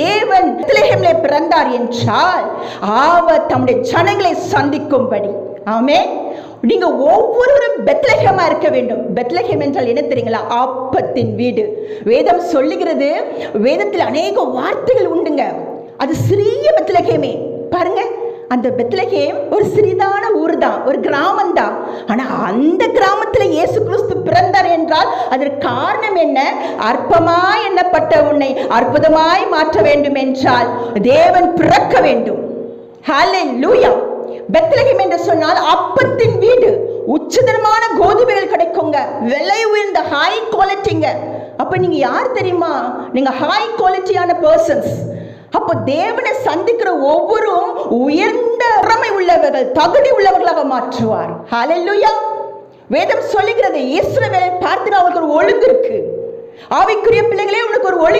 தேவன் பெத்லகேமிலே பிறந்தார் என்றால் அவர் தம்முடைய ஜனங்களை சந்திக்கும்படி. ஆமே நீங்க ஒவ்வொருவரும் பெத்லகேமா இருக்க வேண்டும். பெத்லகேம் என்றால் என்ன தெரியுங்களா? ஆப்பத்தின் வீடு. வேதம் சொல்லுகிறது வேதத்தில் அநேக வார்த்தைகள் உண்டுங்க. அது சிறிய பெத்லகேமே. பாருங்க அந்த பெத்லகேம் ஒரு சிறிதான ஊர் தான் ஒரு கிராமம் தான் ஆனா அந்த கிராமத்துல இயேசு கிறிஸ்து பிறந்தார் என்றால் அதற்கு காரணம் என்ன? அற்பமாய் எண்ணப்பட்ட உன்னை அற்புதமாய் மாற்ற வேண்டும் என்றால் தேவன் பிறக்க வேண்டும். ஹalleluya பெத்லகேம் என்று சொன்னால் அப்பத்தின் வீடு. உச்சதரமான கோதுமைகள் கிடைக்குங்க. விலை உயர்ந்த ஹை குவாலிட்டிங்க அப்ப நீங்க யார் தெரியுமா? நீங்க ஹை குவாலிட்டியான பர்சன்ஸ் அப்போ தேவனை சந்திக்கிற ஒவ்வொரும் உயர்ந்த திறமை உள்ளவர்கள் தகுதி உள்ளவர்களாக மாற்றுவார். ஹalleluya வேதம் சொல்லுகிறது இஸ்ரவேலை ஒழுங்கு இருக்கு ஆவிக்குரிய பிள்ளைகளே உனக்கு ஒரு ஒழுங்கு